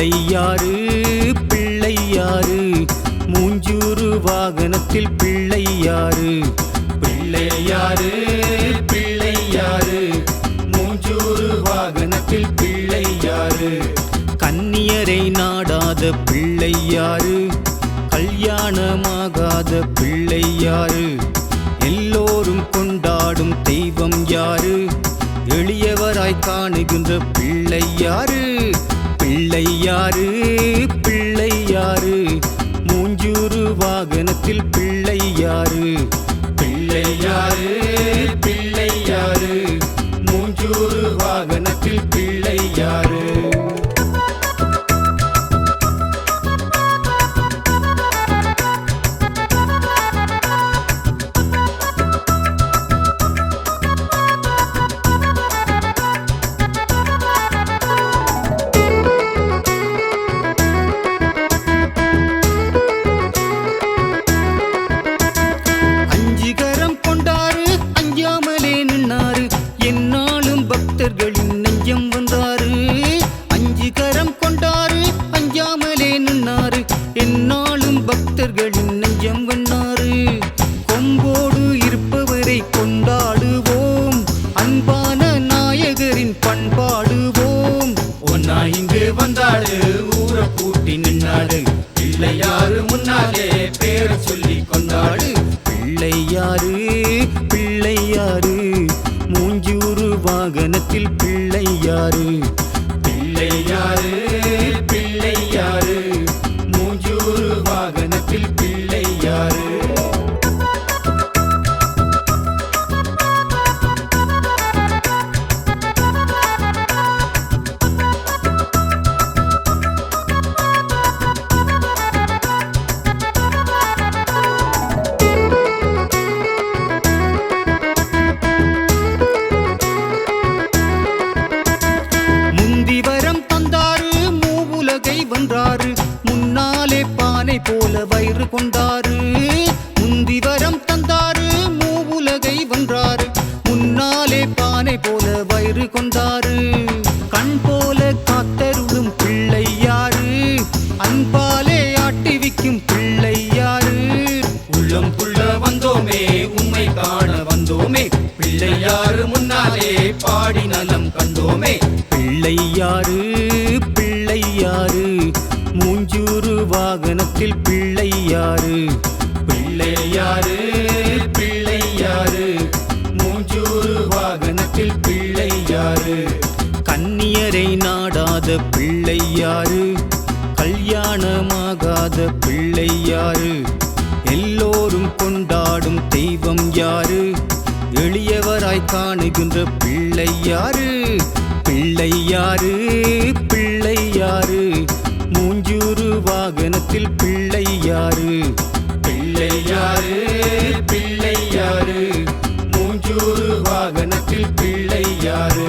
பிள்ளையாறு பிள்ளையாறு மூஞ்சூறு வாகனத்தில் பிள்ளையாறு பிள்ளையாறு பிள்ளையாறு மூஞ்சூறு வாகனத்தில் பிள்ளையாறு கன்னியரை நாடாத பிள்ளையாறு கல்யாணமாகாத பிள்ளையாறு பிள்ளையாறு முன்னாலே பேர சொல்லி கொண்டாடு. பிள்ளையாறு பிள்ளையாறு மூஞ்சூறு வாகனத்தில் பிள்ளையாறு போல கொண்டாரு. முந்தி வரம் தந்தாரு. மூவுலகை வென்றாரு. முன்னாலே பானை போல வயிறு கொண்டாரு. கண் போல காத்தருளும் பிள்ளை யாரு? அன்பாலே ஆட்டிவிக்கும் பிள்ளை யாரு? உள்ளம் புள்ள வந்தோமே உண்மை காண வந்தோமே. பிள்ளையாரு முன்னாலே பாடி நலம் கண்டோமே. பிள்ளையாரு பிள்ளையாரு மூஞ்சூறு வாகனத்தில் பிள்ளையாரு பிள்ளையாரு பிள்ளையாரு மூஞ்சூறு வாகனத்தில் பிள்ளையாரு கன்னியரை நாடாத பிள்ளையாரு கல்யாணமாகாத பிள்ளையாரு எல்லோரும் கொண்டாடும் தெய்வம் யாரு? எளியவராய் காணுகின்ற பிள்ளை யாரு? பிள்ளை யாரு? பிள்ளை யாரு? வாகனத்தில் பிள்ளை யாரு? பிள்ளை யாரு? பிள்ளை யாரு? மூஞ்சூறு வாகனத்தில் பிள்ளை யாரு?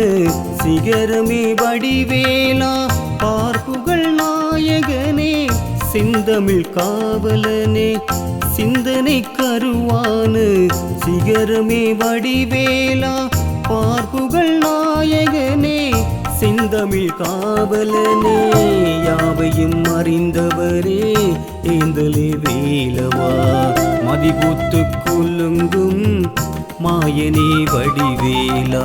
கருவான சிகரமே வடிவேலா. பார்ப்புகள் நாயகனே செந்தமிழ் காவலனே சிந்தனை கருவானு சிகரமே வடிவேலா. பார்ப்புகள் நாயகனே செந்தமிழ் காவலனே யாவையும் அறிந்தவரே ஏந்தலே வேலவா. மதிபூத்து குலுங்கும் மாயனே வடிவேலா.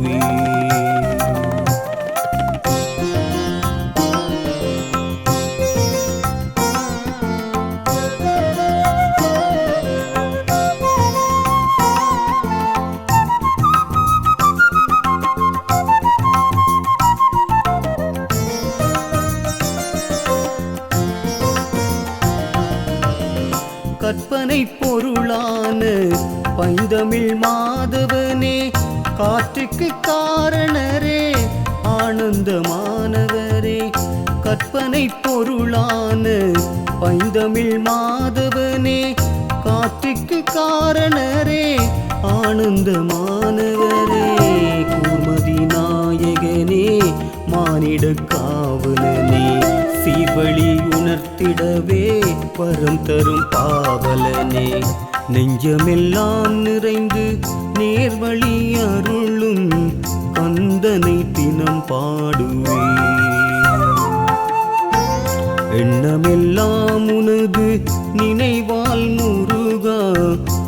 காற்றுக்கு காரணரே ஆனந்தமானவரே. கற்பனை பொருளான பைந்தமிழ் மாதவனே காற்றுக்கு காரணரே ஆனந்தமானவரே. கூர்மதி நாயகனே மானிட காவலனே சீவழி உணர்த்திடவே பரம் தரும் பாவலனே. நெஞ்சமெல்லாம் நிறைந்து நேர்வழி அருள் அருளும் அந்தனை தினம் பாடுவே எண்ணமெல்லாம் உனது நினைவால் முருகா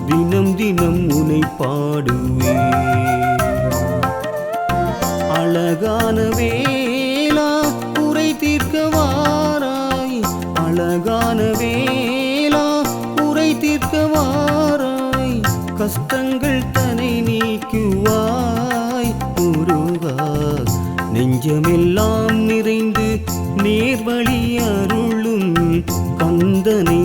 தினம் தினம் உனை பாடுவே அழகான வேளா குறை தீர்க்க வாராய் அழகான வேளா குறை தீர்க்க வாராய் கஷ்டங்கள் தனை நீக்குவார். நெஞ்சமெல்லாம் நிறைந்து நேர்வழி அருளும் கந்தனே.